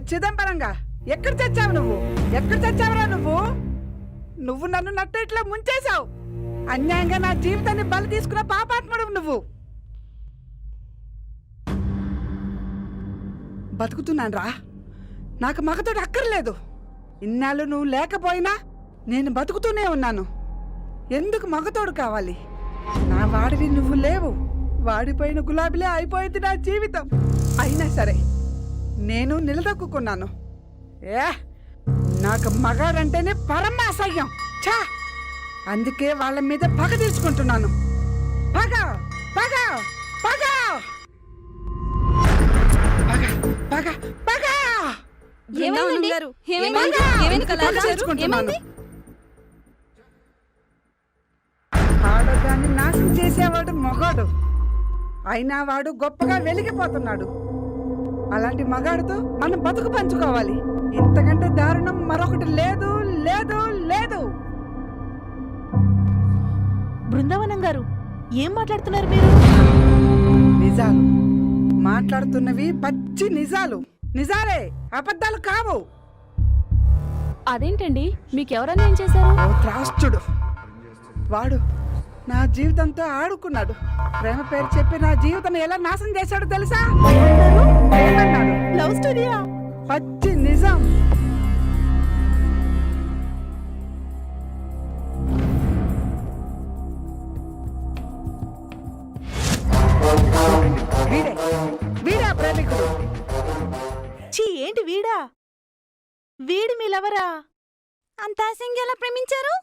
చిదంబరంగా ఎక్కడ చచ్చావు నువ్వు? ఎక్కడ చచ్చావురా నువ్వు? నువ్వు నన్ను నట్ట ఇట్లా ముంచేశావు. అన్యాయంగా నా జీవితాన్ని బలి తీసుకున్న పాపాత్ముడు నువ్వు. బతుకుతున్నాను రా నాకు మగతోడు అక్కర్లేదు. ఇన్నాళ్ళు నువ్వు లేకపోయినా నేను బతుకుతూనే ఉన్నాను. ఎందుకు మగతోడు కావాలి? నా వాడివి నువ్వు లేవు. వాడిపోయిన గులాబీలే అయిపోయింది నా జీవితం. అయినా సరే నేను నిలదొక్కున్నాను ఏ నాకు మగాడంటేనే పరమ అసహ్యం ఛా! అందుకే వాళ్ళ మీద పగ తీర్చుకుంటున్నాను. పగ పగ పగ! పగ పగ పగ! ఏమైంది? ఏమైంది. ఏమైంది? ఆడదాన్ని నాశనం చేసేవాడు మగాడు. అయినా వాడు గొప్పగా వెలిగిపోతున్నాడు. అలాంటి మగాడితో మనం బతుకు పంచుకోవాలి. ఇంతకంటే దారుణం మరొకటి లేదు లేదు లేదు. బృందావనం గారు ఏం మాట్లాడుతున్నారు మీరు? నిజాలు. మాట్లాడుతున్నవి పచ్చి నిజాలు. నిజాలే అబద్ధాలు కావు. అదేంటండి? మీకెవరన్నా ఏం చేశారు? ఓ త్రాష్టుడు వాడు నా జీవితంతో ఆడుకున్నాడు. ప్రేమ పేరు చెప్పి నా జీవితం ఎలా నాశనం చేశాడో తెలుసా? లవ్ స్టోరీయా? పచ్చి నిజం. వీడే. వీడే ప్రేమికుడు? చీ ఏంటి వీడా? వీడి మీ లవరా? అంత ఆశంగా ఎలా ప్రేమించారు?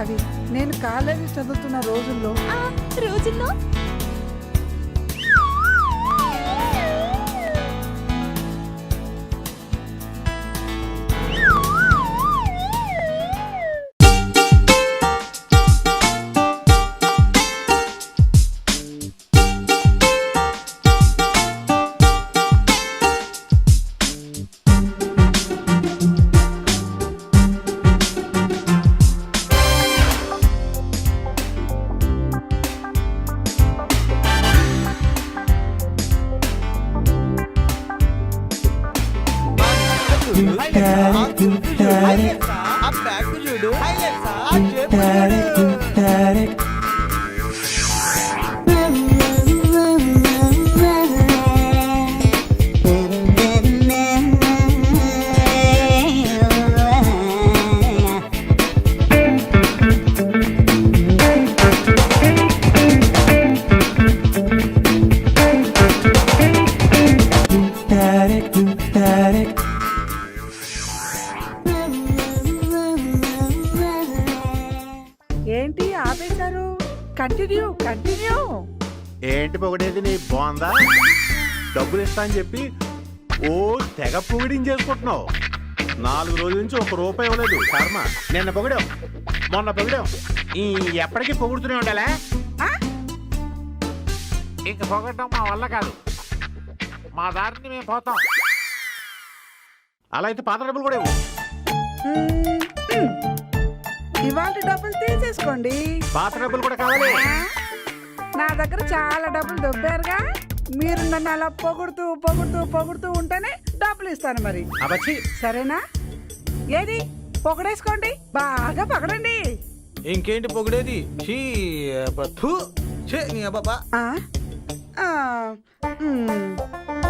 అవి. నేను కాలేజీ చదువుతున్న రోజుల్లో ఆ రోజుల్లో ఏంటి ఆపేశారు? కంటిన్యూ కంటిన్యూ ఏంటి పొగిడేది నీ బాందా? డబ్బులు ఇస్తా అని చెప్పి ఓ తెగ పొగిడించేసుకుంటున్నావు నాలుగు రోజుల నుంచి ఒక రూపాయి ఇవ్వలేదు కర్మ. నిన్న పొగిడాం మొన్న పొగిడాం ఈ ఎప్పటికీ పొగుడుతూనే ఉండాలా? ఇంక పొగడటం మా వల్ల కాదు. మా దారిని మేము పోతాం. అలా అయితే పాత డబ్బులు కూడా ఇవ్వు. ఇవాళ డబ్బులు తీసేసుకోండి. పాత డబ్బులు కూడా కావాలి? నా దగ్గర చాలా డబ్బులు దొబ్బారుగా. మీరు నన్ను అలా పొగుడుతూ పొగుడుతూ పొగుడుతూ ఉంటేనే డబ్బులు ఇస్తాను మరి. అబచ్చి సరేనా? ఏది? పొగడేసుకోండి. బాగా పగడండి. ఇంకేంటి పొగిడేది? చీ అబ్బ, థు. ఛే, నీ అబ్బా ఆ? ఆ, మ్.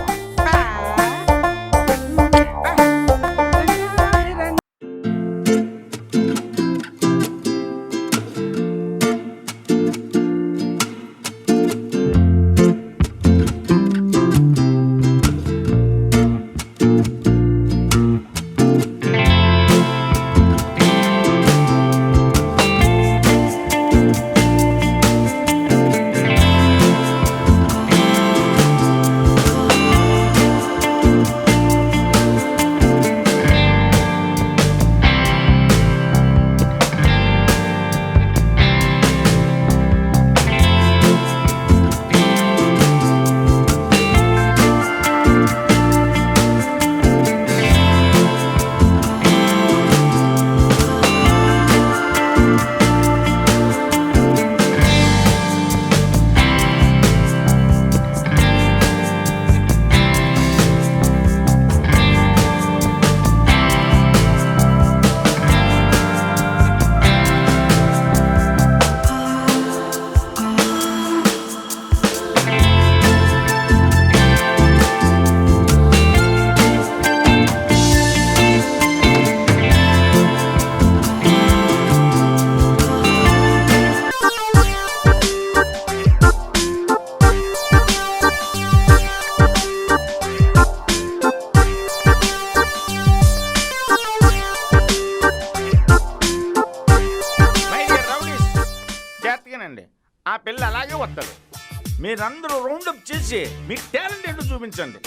మీరందరూ రౌండప్ చేసి మీ టాలెంట్ ఏంటో చూపించండి.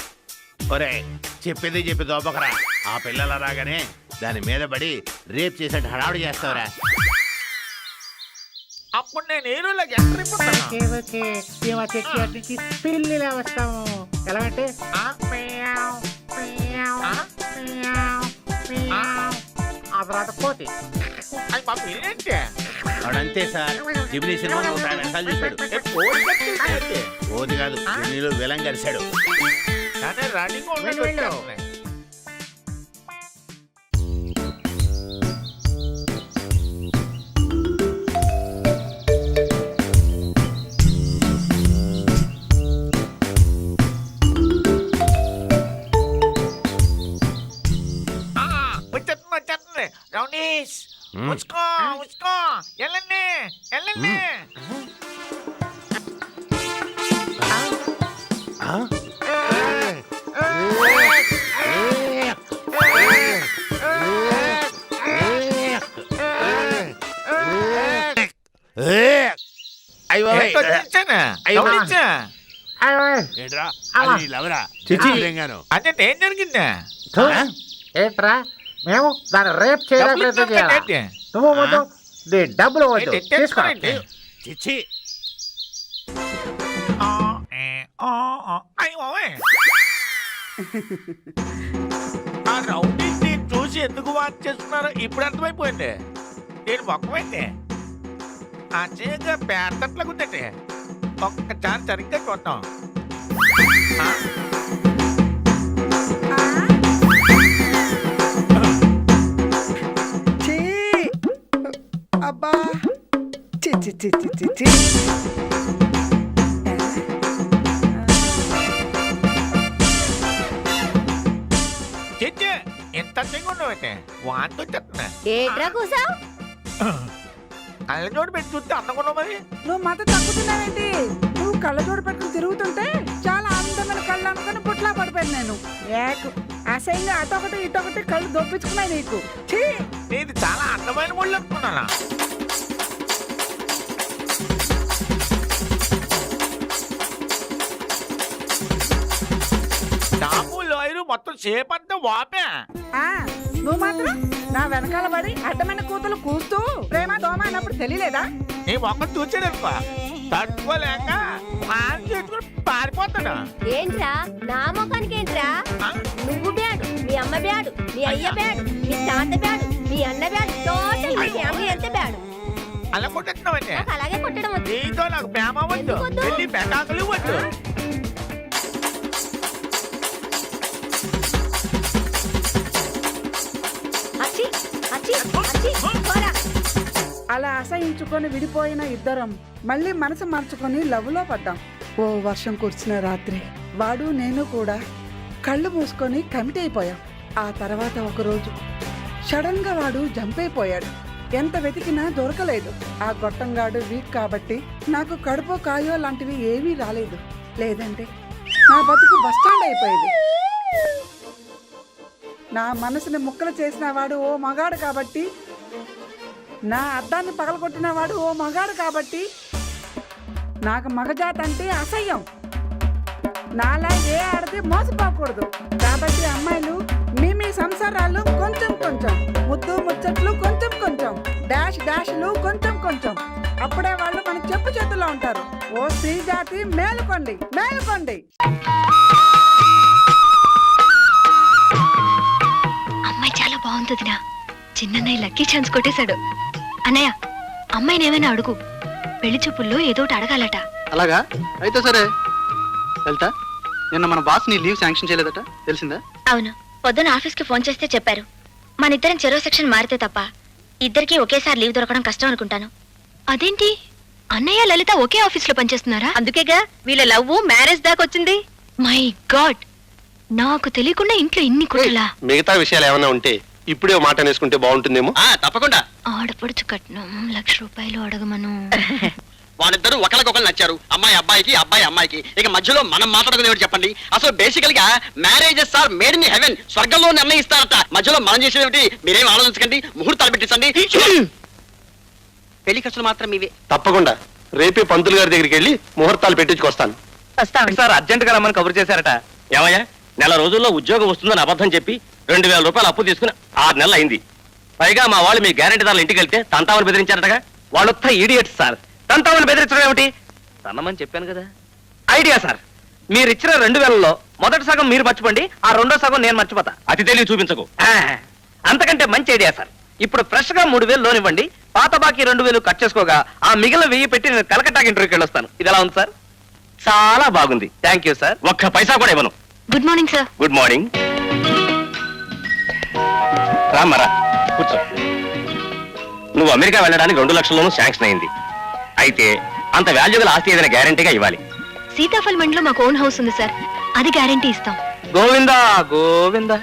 ఒరే చెప్పేది చెప్పి దోపకరా ఆ పిల్లల రాగానే దాని మీద పడి రేప్ చేసేట్టు హడావుడి చేస్తావురా. అప్పుడు నేను హీరోలోకి ఎంటర్ ఓకే ఓకే. మేము ఆ చెట్టు అటు నుంచి పిల్లిలా వస్తాము. ఎలా అంటే ఆ? కోతి అయ్యి పాప ఏంటి? వాడంతే సార్. జిబ్లీ సినిమాలో ఒక ఆయన వెనకాల చూశాడు? ఓది కాదు జిబ్లీలో విలం కలిశాడు కానీ రన్నింగ్ ఉన్నట్టు ఉచ్చుకో ఉచ్చుకో. వెళ్ళండి వెళ్ళండి? అయ్యో ఏంటో. గమనించా? అయ్యో, ఏంట్రా. అది లవరా? అంటే ఏం జరిగిందా. ఏంట్రా? మేము దాన్ని రేప్ చేయడానికి ప్రయత్నం చేయాలా? ఏంటి? నువ్వు వద్దు. నీ డబ్బులు వద్దు? తీసుకో? చిచ్చి ఆ, నేను చూసి ఎందుకు వాచ్ చేస్తున్నారో ఇప్పుడు అర్థమైపోయింది. నేను మొక్కమైంది ఆ చేయగా పేడతట్లకు ఉందండి ఒక్కసారి సరిగ్గా చూద్దాం చిచ్చి ఎంత ఉండవండి వాంతి వచ్చేస్తున్నా ఏట్రా కూసా కళ్ళజోడు పెట్టి చూస్తే అందకుండా మరి నువ్వు మత తగ్గుతున్నావేంటి నువ్వు కళ్ళజోడు పెట్టుకుని తిరుగుతుంటే చాలా అందమైన కళ్ళు అనుకుని పుట్లా పడిపోయాను నేను ఏకు అసహ్యంగా అటొకటి ఇటొకటి కళ్ళు దొప్పించుకున్నాయి నీకు ఛీ నేను చాలా అందమైన ముళ్ళు అనుకున్నానా మొత్తం అంతా వాపే. ఆ, నువ్వు మాత్రం నా వెనకాల పడి అడ్డమైన కూతులు కూస్తూ ప్రేమ దోమ అన్నప్పుడు తెలియలేదా? నీ మొక్క చూసాడనుకో తట్టుకోలేక మాన్ చేసుకుని పారిపోతాడు. ఏంట్రా? నా ముఖానికి ఏంట్రా ఆ? నువ్వు బ్యాడు మీ అమ్మ బ్యాడు మీ అయ్య బ్యాడు మీ తాత బ్యాడు మీ అన్న బ్యాడు టోటల్ మీ ఫ్యామిలీ అంతే బ్యాడు. అలా కొట్టేస్తున్నావండి. నాకు అలాగే కొట్టడం వచ్చు నీతో నాకు ప్రేమ వద్దు. ఎందుకు వద్దు? వెళ్ళి పెటాకులు వద్దు అలా అసహించుకొని విడిపోయిన ఇద్దరం మళ్ళీ మనసు మార్చుకొని లవ్లో పడ్డాం. ఓ వర్షం కురిసిన రాత్రి వాడు నేను కూడా కళ్ళు మూసుకొని కమిట్ అయిపోయాం. ఆ తర్వాత ఒకరోజు సడన్గా వాడు జంప్ అయిపోయాడు. ఎంత వెతికినా దొరకలేదు. ఆ గొట్టంగాడు వీక్ కాబట్టి నాకు కడుపు కాయో లాంటివి ఏమీ రాలేదు. లేదంటే నా బతుకు బస్టాండ్ అయిపోయేది. నా మనసుని ముక్కలు చేసిన వాడు ఓ మగాడు కాబట్టి నా అద్దాన్ని పగలగొట్టిన వాడు ఓ మగాడు కాబట్టి నాకు మగజాత అంటే అసహ్యం. నాలా ఏ ఆడది మోసపోకూడదు. కాబట్టి అమ్మాయిలు మీ మీ సంసారాలు కొంచెం కొంచెం ముద్దు ముచ్చట్లు కొంచెం కొంచెం డాష్ డాష్లు కొంచెం కొంచెం. అప్పుడే వాళ్ళు మన చెప్పు చేతుల్లో ఉంటారు. ఓ స్త్రీ జాతి మేలుకోండి మేలుకోండి. అమ్మాయి చాలా బాగుంటుందినా చిన్న లక్కీ ఛాన్స్ కొట్టేశాడు. అన్నయ్య అమ్మాయిని ఏమైనా అడుగు. పెళ్ళి చూపుల్లో ఏదో అడగాలట. అలాగా? అయితే సరే. వెళ్తా నిన్న మన బాస్ నీ లీవ్ శాంక్షన్ చేయలేదట. తెలిసిందా? అవును. పొద్దున ఆఫీస్కి ఫోన్ చేస్తే చెప్పారు. మన ఇద్దరం చెరో సెక్షన్ మారితే తప్ప ఇద్దరికి ఒకేసారి లీవ్ దొరకడం కష్టం అనుకుంటాను. అదేంటి? అన్నయ్య లలిత ఒకే ఆఫీస్లో పనిచేస్తున్నారా? అందుకేగా వీళ్ళ లవ్ మ్యారేజ్ దాకా వచ్చింది. My God! నాకు తెలియకుండా ఇంట్లో ఇన్ని కుట్రలా? మిగతా విషయాలు ఏమైనా ఉంటే ఇప్పుడే ఓ మాట అనేసుకుంటే బాగుంటుందేమో? తప్పకుండా. ఆడపడుచు కట్నం. లక్ష రూపాయలు అడగమను. వాళ్ళిద్దరూ ఒకరికొకరు నచ్చారు. అమ్మాయి అబ్బాయికి అబ్బాయి అమ్మాయికి. ఇక మధ్యలో మనం మాట్లాడుకునే ఎవరు చెప్పండి. అసలు బేసికల్గా marriages are made in heaven స్వర్గంలో నిర్ణయిస్తారట. మధ్యలో మనం చేసేది ఏమిటి? మీరేం ఆలోచించకండి. ముహూర్తాలు పెట్టించండి. పెళ్ళి ఖర్చులు మాత్రం ఇవే. తప్పకుండా. రేపే పంతులు గారి దగ్గరికి వెళ్ళి ముహూర్తాలు పెట్టించుకొస్తాను. సార్ అర్జెంట్గా రమ్మని కబురు చేశారట. ఏమయ్యా? నెల రోజుల్లో ఉద్యోగం వస్తుందని అబద్ధం చెప్పి రెండు వేల రూపాయలు అప్పు తీసుకుని ఆరు నెలలు అయింది. పైగా మా వాళ్ళు మీ గ్యారెంటీదారులు ఇంటికి వెళ్తే తంతామని బెదిరించారటగా? వాళ్ళొత్త ఈడియట్స్ సార్. తంతామని బెదిరించడం ఏమిటి? తన్నమని చెప్పాను కదా. Idea sir. మీరు ఇచ్చిన రెండు వేలలో మొదటి సగం మీరు మర్చిపోండి ఆ రెండో సగం నేను మర్చిపోతా. అతి తెలివి చూపించకు. అంతకంటే మంచి ఐడియా సార్. ఇప్పుడు ఫ్రెష్గా మూడు వేలు లోన్ ఇవ్వండి పాత బాకీ రెండు వేలు కట్ చేసుకోగా ఆ మిగిలిన వెయ్యి పెట్టి నేను కలకట్టాకి ఇంటర్వ్యూకి వెళ్ళొస్తాను. ఇది ఎలా ఉంది సార్? చాలా బాగుంది. థ్యాంక్ యూ సార్ ఒక్క పైసా కూడా ఇవ్వను. Good morning sir good morning రామ్మరా. కూర్చో. నువ్వు అమెరికా వెళ్ళడానికి రెండు లక్షల్లోనూ శాంక్షన్ అయింది. అయితే అంత వాల్యుగల ఆస్తి ఏదైనా గ్యారంటీగా ఇవ్వాలి. సీతాఫల్ మండిలో మాకు ఓన్ హౌస్ ఉంది సార్ అది గ్యారంటీ ఇస్తాం. గోవిందా గోవిందా.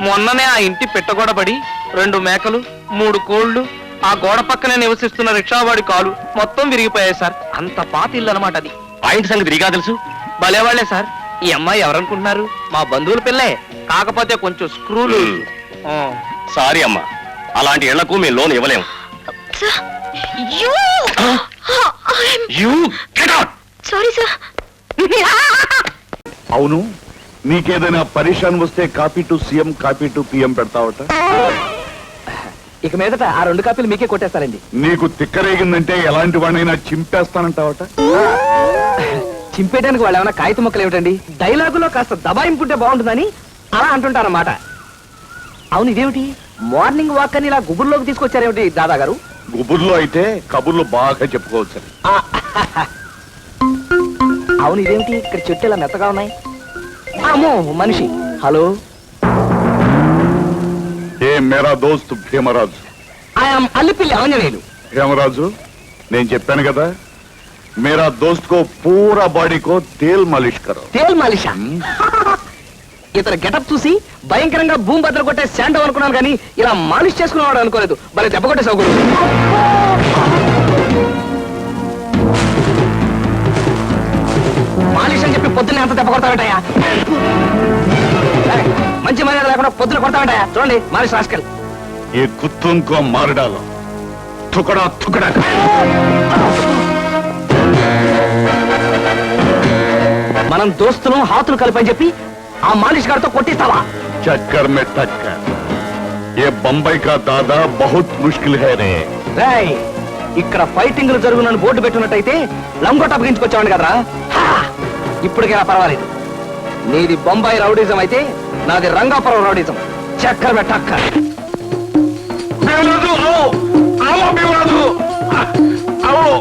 మొన్ననే ఆ ఇంటి పెట్టగోడ పడి రెండు మేకలు మూడు కోళ్ళు ఆ గోడ పక్కనే నివసిస్తున్న రిక్షావాడి కాలు మొత్తం విరిగిపోయాయి సార్ అంత పాత ఇల్లు అనమాట అది. ఆ ఇంటి సంగతి నీకా తెలుసు? భలేవాళ్ళే సార్ ఈ అమ్మాయి ఎవరనుకుంటున్నారు? మా బంధువుల పిల్లే. కాకపోతే కొంచెం స్క్రూలు సారీ అమ్మా. అలాంటి ఇళ్ళకు మేము లోన్ ఇవ్వలేము. Sir you you get out sorry sir అవును నీకేదైనా పరిశాన్ వస్తే copy to CM copy to PM పెడతావట? ఇక మీదట ఆ రెండు కాపీలు మీకే కొట్టేస్తారండి. నీకు తిక్కరేగిందంటే ఎలాంటి వాడినైనా చింపేస్తానంటావట? చింపేయడానికి వాళ్ళు ఏమైనా కాగిత మొక్కలు ఏమిటండి డైలాగులో కాస్త దబాయింపుంటే బాగుంటుందని అలా అంటుంటారన్నమాట. అవును ఇదేమిటి? మార్నింగ్ వాక్ అని ఇలా గుబుర్లోకి తీసుకొచ్చారేమిటి దాదా గారు గుబుర్లో అయితే కబుర్లు బాగా చెప్పుకోవచ్చు అవును ఇదేమిటి? ఇక్కడ చెట్టు ఇలా మెత్తగా ఉన్నాయి? అమ్మో మనిషి. హలో? ఏ మేరా దోస్త్ భీమరాజు? ఐఎమ్ అల్లిపిల్లి ఆంజనేయులు. భీమరాజు నేను చెప్పాను కదా మేరా దోస్త్ కో పూరా బాడీ కో తేల్ మాలిష్ కరో. తేల్ మాలిషా? ఇతను గెటప్ చూసి భయంకరంగా భూమి బద్దలు కొట్టే శాండవ్ అనుకున్నాను కానీ ఇలా మాలిష్ చేసుకునేవాడు అనుకోలేదు. మరి దెబ్బ కొట్టే సౌకర్యం. మాలిష్ అని చెప్పి పొద్దున్నే అంత దెబ్బ కొడతావేటయా మంచి మర్యాద లేకుండా పొద్దున కొడతావేటయా చూడండి మాలిష్ రాసుకెళ్ళి ఏ కుత్తుం కో మార్ డాలో తుకడా తుకడా. మనం దోస్తులు హాతులు కలిపని చెప్పి ఆ మాలిష్ గారితో కొట్టిస్తావా? చక్కర్ మే టక్కర్ ఏ బొంబాయి కా దాదా బహుత్ ముష్కిల్ హై రే. రేయ్ ఇక్కడ ఫైటింగ్లు జరుగునని బోర్డు పెట్టున్నట్టయితే లంగోట అప్పగించుకొచ్చావండి కదరా. ఇప్పటికైనా పర్వాలేదు. నీది బొంబాయి రౌడీజం అయితే నాది రంగాపురం రౌడిజం. చక్కర్ పెట్టక్క అవును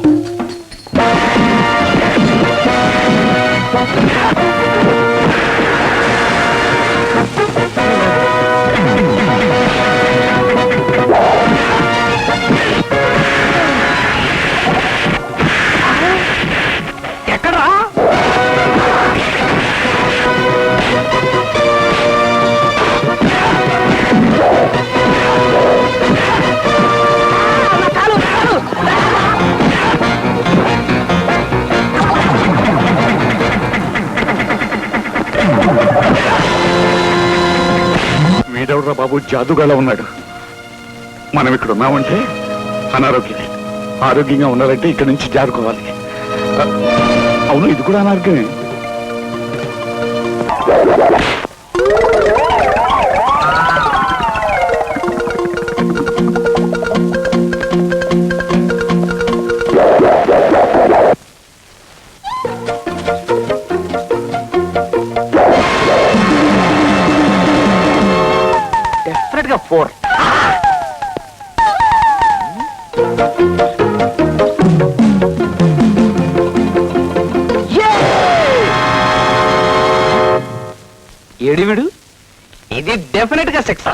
వీడెవడ్రా బాబు జాదుగాలా ఉన్నాడు? మనం ఇక్కడ ఉన్నామంటే అనారోగ్యమే. ఆరోగ్యంగా ఉండాలంటే ఇక్కడ నుంచి జారుకోవాలి. అవును ఇది కూడా అనారోగ్యమే. డెఫినెట్గా సెక్స్